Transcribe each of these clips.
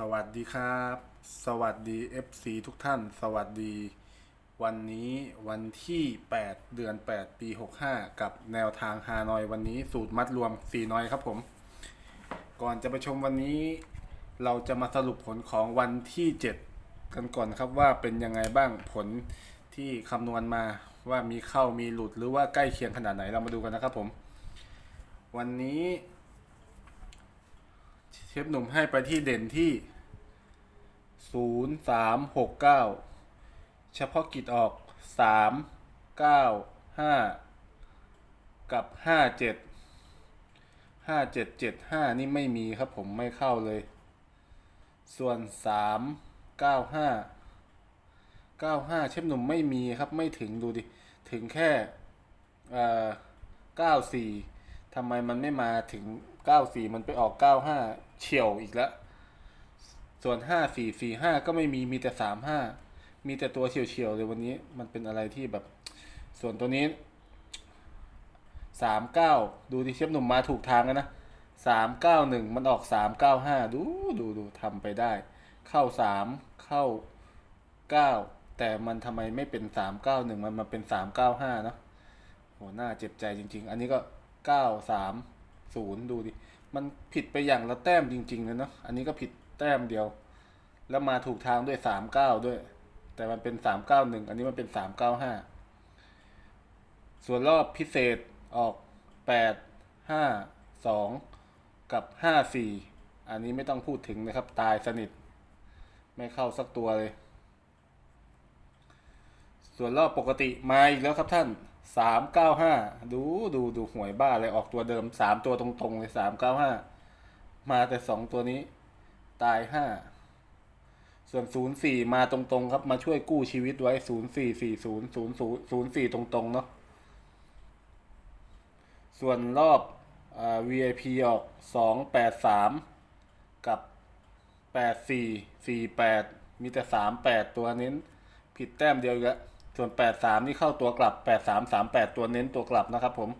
สวัสดีครับ สวัสดี FC ทุกท่าน สวัสดี วันนี้วันที่ 8 เดือน 8 ปี 65 กับแนวทางฮานอยวันนี้สูตรมัดรวม 4 น้อยครับผม ก่อนจะไปชมวันนี้ เราจะมาสรุปผลของวันที่ 7 กันก่อนครับว่าเป็นยังไงบ้างผลที่คำนวณมาว่ามีเข้ามีหลุดหรือว่าใกล้เคียงขนาดไหนเรามาดูกันนะครับผม วันนี้ เชฟหนุ่มให้ไปที่เด่นที่ 0 3 6 9 เฉพาะกิจออก 3 9 5 กับ 5 7 5 7 7 5 นี่ไม่มีครับผมไม่เข้าเลย ส่วน 3 9 5 95 เชฟหนุ่มไม่มีครับไม่ถึงดูดิ ถึงแค่เอ่อ94ทำไมมันไม่มาถึง เก้าสี่มันไปออกเก้าห้าเฉียวอีกแล้ว ส่วนห้าสี่สี่ห้าก็ไม่มีมีแต่สามห้ามีแต่ตัวเฉียวเฉียวเลยวันนี้ มันเป็นอะไรที่แบบ ส่วนตัวนี้สามเก้าดูที่เชฟหนุ่มมาถูกทางแล้วนะสามเก้าหนึ่งมันออกสามเก้าห้าดูดูดูทำไปได้ เข้าสามเข้าเก้าแต่มันทำไมไม่เป็นสามเก้าหนึ่งมันมาเป็นสามเก้าห้านาะโหหน้าเจ็บใจจริง ๆ อันนี้ก็เก้าสาม 930ดูดิ มันผิดไปอย่างละแต้มจริง ๆ เลยเนาะ อันนี้ก็ผิดแต้มเดียว แล้วมาถูกทางด้วย39ด้วย แต่มันเป็น391อันนี้มันเป็น395ส่วนรอบพิเศษออก8 5 2กับ54อันนี้ไม่ต้องพูดถึงนะครับ ตายสนิท ไม่เข้าสักตัวเลย ส่วนรอบปกติมาอีกแล้วครับท่าน สามเก้าห้าดูดูดูหวยบ้าเลยออกตัวเดิมสามตัวตรงๆเลยสามเก้าห้ามาแต่สองตัวนี้ ตายห้าส่วนศูนย์สี่มาตรงๆครับมาช่วยกู้ชีวิตไว้ศูนย์สี่สี่ศูนย์ศูนย์ศูนย์ศูนย์สี่ตรงๆเนาะส่วนรอบอ่า VIP ออกสองแปดสามกับแปดสี่สี่แปดมีแต่สามแปดตัวเน้น ผิดแต้มเดียวอีกแล้ว ส่วน 83 นี่เข้าตัวกลับ 83 38 ตัวเน้นตัวกลับนะครับผม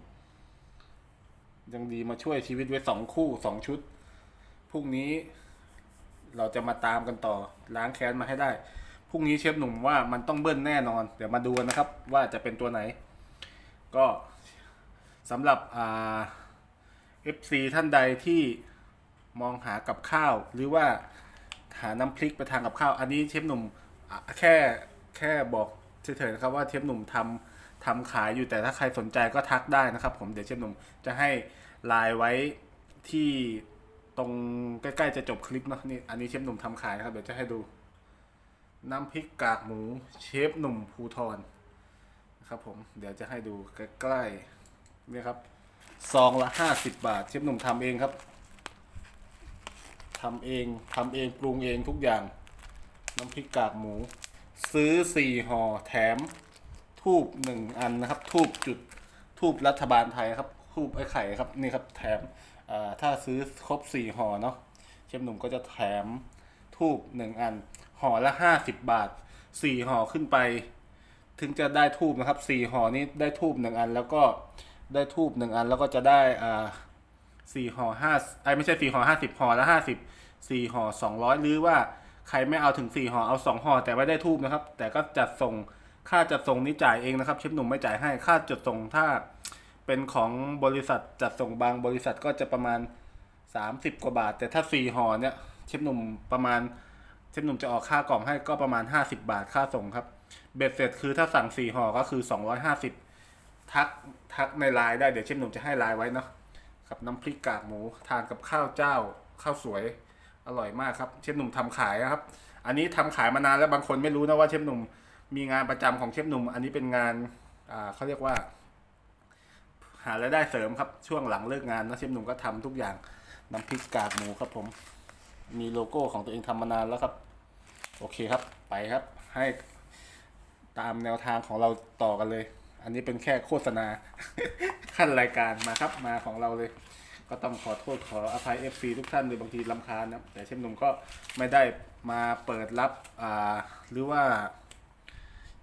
ยังดีมาช่วยชีวิตไว้สองคู่สองชุด พรุ่งนี้เราจะมาตามกันต่อ ล้างแค้นมาให้ได้ พรุ่งนี้เชฟหนุ่มว่ามันต้องเบิ้ลแน่นอน เดี๋ยวมาดูกันนะครับว่าจะเป็นตัวไหน ก็สำหรับอ่า FC ท่านใดที่มองหากับข้าว หรือว่าหาน้ำพริกไปทานกับข้าว อันนี้เชฟหนุ่มแค่แค่บอก เฉยๆนะครับว่าเชฟหนุ่มทำทำขายอยู่แต่ถ้าใครสนใจก็ทักได้นะครับ ผมเดี๋ยวเชฟหนุ่มจะให้ไลน์ไว้ที่ตรงใกล้ๆจะจบคลิปเนาะนี่อันนี้เชฟหนุ่มทำขายนะครับเดี๋ยวจะให้ดู น้ำพริกกากหมูเชฟหนุ่มภูทรนะครับผมเดี๋ยวจะให้ดูใกล้ๆนี่ครับซองละห้าสิบบาท เชฟหนุ่มทำเองครับทำเองทำเองปรุงเองทุกอย่าง น้ำพริกกากหมู ซื้อสี่ห่อแถมทูบหนึ่งอันนะครับ ทูบจุดทูบรัฐบาลไทยครับ ทูบไอ้ไข่ครับนี่ครับแถมอ่าถ้าซื้อครบสี่ห่อเนาะเชฟหนุ่มก็จะแถมทูบหนึ่งอันห่อละห้าสิบบาทสี่ห่อขึ้นไป ถึงจะได้ทูบนะครับสี่ห่อนี้ได้ทูบหนึ่งอัน แล้วก็ได้ทูบหนึ่งอัน แล้วก็จะได้อ่าสี่ห่อห้าไอ้ไม่ใช่สี่ห่อห้าสิบห่อละห้าสิบสี่ห่อสองร้อยหรือว่า ใครไม่เอาถึงสี่ห่อเอาสองห่อแต่ไม่ได้ทูบนะครับ แต่ก็จัดส่งค่าจัดส่งนี่จ่ายเองนะครับเชฟหนุ่มไม่จ่ายให้ค่าจัดส่งถ้าเป็นของบริษัทจัดส่งบางบริษัทก็จะประมาณสามสิบกว่าบาท แต่ถ้าสี่ห่อเนี่ยเชฟหนุ่มประมาณเชฟหนุ่มจะออกค่ากล่องให้ก็ประมาณห้าสิบาทค่าส่งครับเบ็ดเสร็จคือถ้าสั่งสี่ห่อก็คือสองร้อยห้าสิบทักทักในไลน์ได้เดี๋ยวเชฟหนุ่มจะให้ไลน์ไว้เนาะกับน้ำพริกกากหมูทานกับข้าวเจ้าข้าวสวย อร่อยมากครับเชฟหนุ่มทำขายนะครับ อันนี้ทำขายมานานแล้วบางคนไม่รู้นะว่าเชฟหนุ่มมีงานประจำของเชฟหนุ่ม อันนี้เป็นงานอ่าเขาเรียกว่า หารายได้เสริมครับช่วงหลังเลิกงานนะเชฟหนุ่มก็ทำทุกอย่างน้ำพริกกากหมูครับผม มีโลโก้ของตัวเองทำมานานแล้วครับ โอเคครับไปครับ ให้ตามแนวทางของเราต่อกันเลย อันนี้เป็นแค่โฆษณาขั้นรายการมาครับมาของเราเลย ก็ต้องขอโทษขออภัย FC ทุกท่านเลยบางทีลำคาญนะแต่เช่นหนุ่มก็ไม่ได้มาเปิดรับอ่าหรือว่า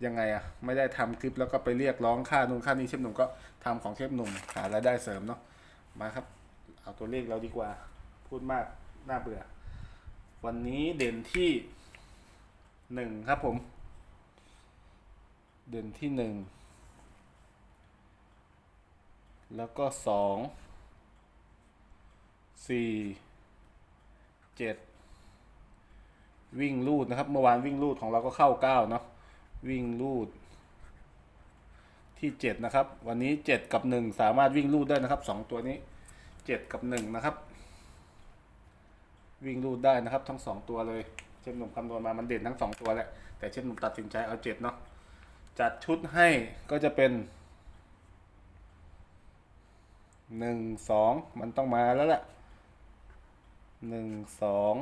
ยังไงอะไม่ได้ทำคลิปแล้วก็ไปเรียกร้องค่านู่นค่านี้เชฟหนุ่มก็ทำของเชฟหนุ่มหารายได้เสริมเนาะมาครับ เอาตัวเลขเราดีกว่า พูดมากน่าเบื่อ วันนี้เด่นที่หนึ่งครับผม เด่นที่หนึ่งแล้วก็สอง สี่เจ็ดวิ่งลูดนะครับ เมื่อวานวิ่งลูดของเราก็เข้าเก้าเนาะวิ่งลูด ที่เจ็ดนะครับ วันนี้เจ็ดกับหนึ่งสามารถวิ่งลูดได้นะครับสองตัวนี้เจ็ดกับหนึ่งนะครับ วิ่งรูดได้นะครับ ทั้งสองตัวเลย เชฟหนุ่มคำนวณมามันเด่นทั้งสองตัวแหละแต่เชฟหนุ่มตัดสินใจเอาเจ็ดเนาะจัดชุดให้ก็จะเป็นหนึ่งสองมันต้องมาแล้วแหละ หนึ่งสอง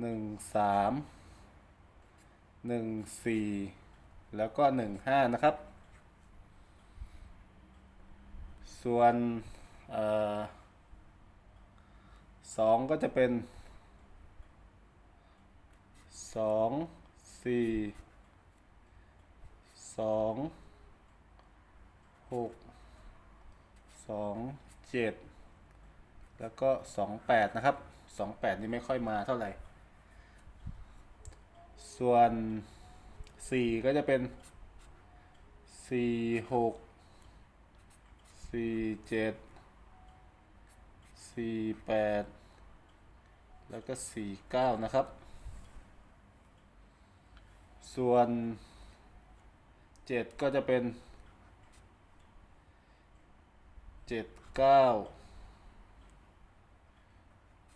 หนึ่งสามหนึ่งสี่แล้วก็หนึ่งห้านะครับ ส่วนอสองก็จะเป็นสองสี่สองหกสองเจ็ด แล้วก็สองแปดนะครับสองแปดนี่ไม่ค่อยมาเท่าไหร่ ส่วนสี่ก็จะเป็นสี่หกสี่เจ็ดสี่แปดแล้วก็สี่เก้านะครับ ส่วนเจ็ดก็จะเป็นเจ็ด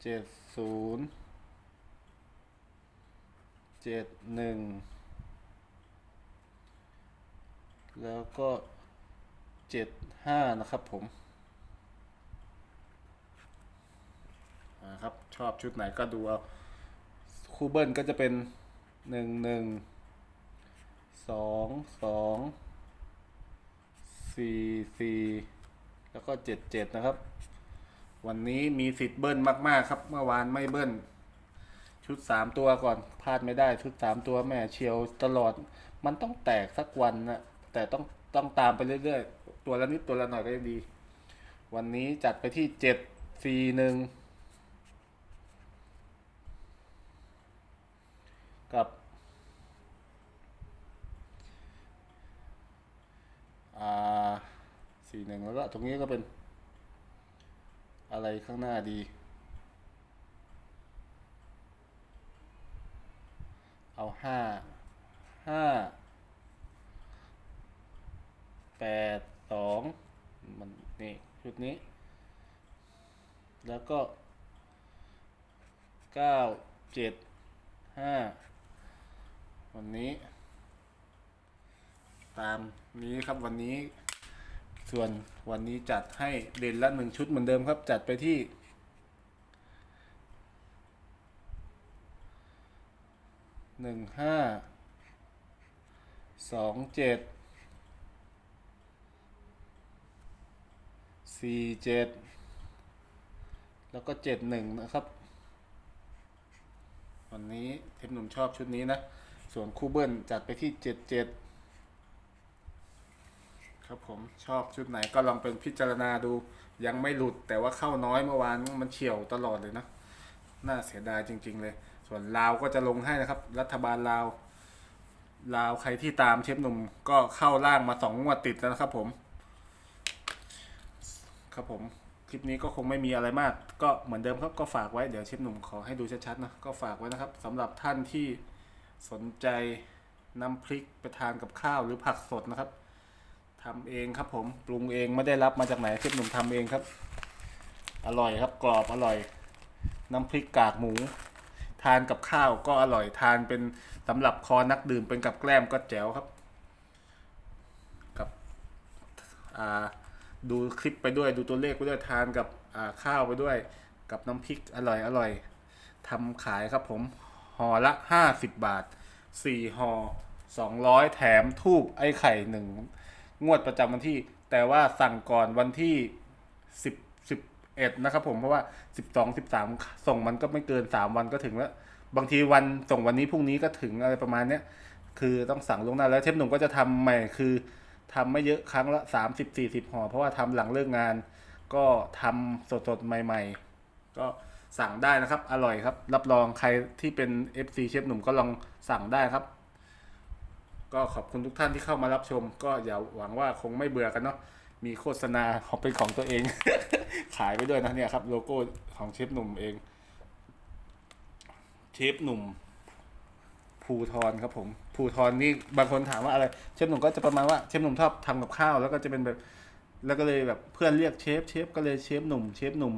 เจ็ดศูนย์เจ็ดหนึ่งแล้วก็เจ็ดห้านะครับผมนะครับ ชอบชุดไหนก็ดูเอาคูเบิลก็จะเป็นหนึ่งหนึ่งสองสองสี่สี่แล้วก็เจ็ดเจ็ดนะครับ วันนี้มีสิทธิ์เบิ้ลมาก ๆ ครับ เมื่อวานไม่เบิ้ลชุดสามตัวก่อนพลาดไม่ได้ชุดสามตัวแม่เชียวตลอด มันต้องแตกสักวันนะแต่ต้องต้องตามไปเรื่อยๆ ตัวละนิดตัวละหน่อยก็ยังดี วันนี้จัดไปที่เจ็ดสี่หนึ่งกับอ่าสี่หนึ่งแล้วก็ตรงนี้ก็เป็น อะไรข้างหน้าดี เอาห้าห้าแปดสองมันนี่ชุดนี้ แล้วก็เก้าเจ็ดห้าวันนี้ ตามนี้ครับวันนี้ ส่วนวันนี้จัดให้เด่นละหนึ่งชุดเหมือนเดิมครับ จัดไปที่ หนึ่งห้า สองเจ็ด สี่เจ็ด แล้วก็เจ็ดหนึ่งนะครับ วันนี้เทปหนุ่มชอบชุดนี้นะ ส่วนคู่เบิ้ลจัดไปที่เจ็ดเจ็ด ครับผมชอบชุดไหนก็ลองเป็นพิจารณาดู ยังไม่หลุดแต่ว่าเข้าน้อยเมื่อวานมันเฉียวตลอดเลยนะ น่าเสียดายจริง ๆ เลย ส่วนลาวก็จะลงให้นะครับ รัฐบาลลาว ลาวใครที่ตามเชฟหนุ่มก็เข้าล่างมาสองงวดติดแล้วนะครับผม ครับผมคลิปนี้ก็คงไม่มีอะไรมาก ก็เหมือนเดิมครับก็ฝากไว้เดี๋ยวเชฟหนุ่มขอให้ดูชัดๆนะก็ฝากไว้นะครับสำหรับท่านที่สนใจน้ำพริกไปทานกับข้าวหรือผักสดนะครับ ทำเองครับผมปรุงเองไม่ได้รับมาจากไหนเชฟหนุ่มทำเองครับ อร่อยครับกรอบอร่อย น้ำพริกกากหมู ทานกับข้าวก็อร่อยทานเป็นสำหรับคอนักดื่มเป็นกับแกล้มก็แจ๋วครับ กับดูคลิปไปด้วยดูตัวเลขไปด้วยทานกับข้าวไปด้วย กับน้ำพริกอร่อยอร่อยทำขายครับผมห่อละ 50 บาท 4ห่อ200 แถมทูบไอ้ไข่หนึ่ง งวดประจำวันที่ แต่ว่าสั่งก่อนวันที่10 11นะครับผมเพราะว่า12 13ส่งมันก็ไม่เกิน3วันก็ถึงแล้ว บางทีวันส่งวันนี้พรุ่งนี้ก็ถึงอะไรประมาณเนี้ยคือต้องสั่งล่วงหน้าแล้วเทปหนุ่มก็จะทำใหม่คือทำไม่เยอะครั้งละสามสิบสี่สิบห่อเพราะว่าทำหลังเลิกงาน ก็ทำสดๆใหม่ ๆ ก็สั่งได้นะครับ อร่อยครับ รับรองใครที่เป็น FC เชฟหนุ่มก็ลองสั่งได้ครับ ก็ขอบคุณทุกท่านที่เข้ามารับชม ก็อย่าหวังว่าคงไม่เบื่อกันเนาะมีโฆษณาของเป็นของตัวเอง ขายไปด้วยนะเนี่ยครับ โลโก้ของเชฟหนุ่มเอง เชฟหนุ่มภูทรครับผมภูทรนี่บางคนถามว่าอะไรเชฟหนุ่มก็จะประมาณว่าเชฟหนุ่มชอบทำกับข้าว แล้วก็จะเป็นแบบ แล้วก็เลยแบบเพื่อนเรียกเชฟเชฟก็เลยเชฟหนุ่มเชฟหนุ่ม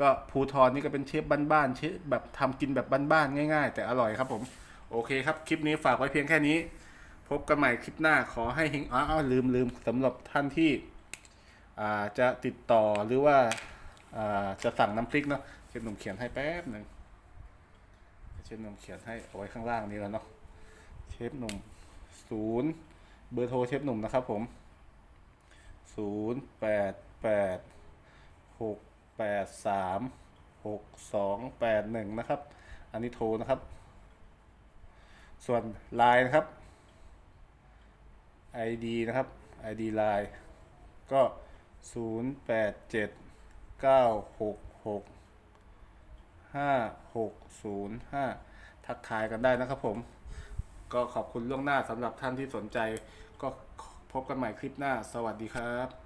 ก็ภูทรนี่ก็เป็นเชฟบ้านๆเชฟแบบทำกินแบบบ้านๆง่าย ๆ แต่อร่อยครับผม โอเคครับ คลิปนี้ฝากไว้เพียงแค่นี้ พบกันใหม่คลิปหน้าขอให้เฮงอ้าวลืมลืมสำหรับท่านที่จะติดต่อหรือว่าาจะสั่งน้ำพริกเนาะเชฟหนุ่มเขียนให้แป๊บหนึ่งเชฟหนุ่มเขียนให้เอาไว้ข้างล่างนี้แล้วเนาะเชฟหนุ่มศูนย์เบอร์โทรเชฟหนุ่มนะครับผมศูนย์แปดแปดหกแปดสามหกสองแปดหนึ่งนะครับ อันนี้โทรนะครับ ส่วน Line นะครับ ID นะครับ ID Line ก็ 0 8 7 9 6 6 5 6 0 5 ทักทายกันได้นะครับผม ก็ขอบคุณล่วงหน้าสำหรับท่านที่สนใจ ก็พบกันใหม่คลิปหน้า สวัสดีครับ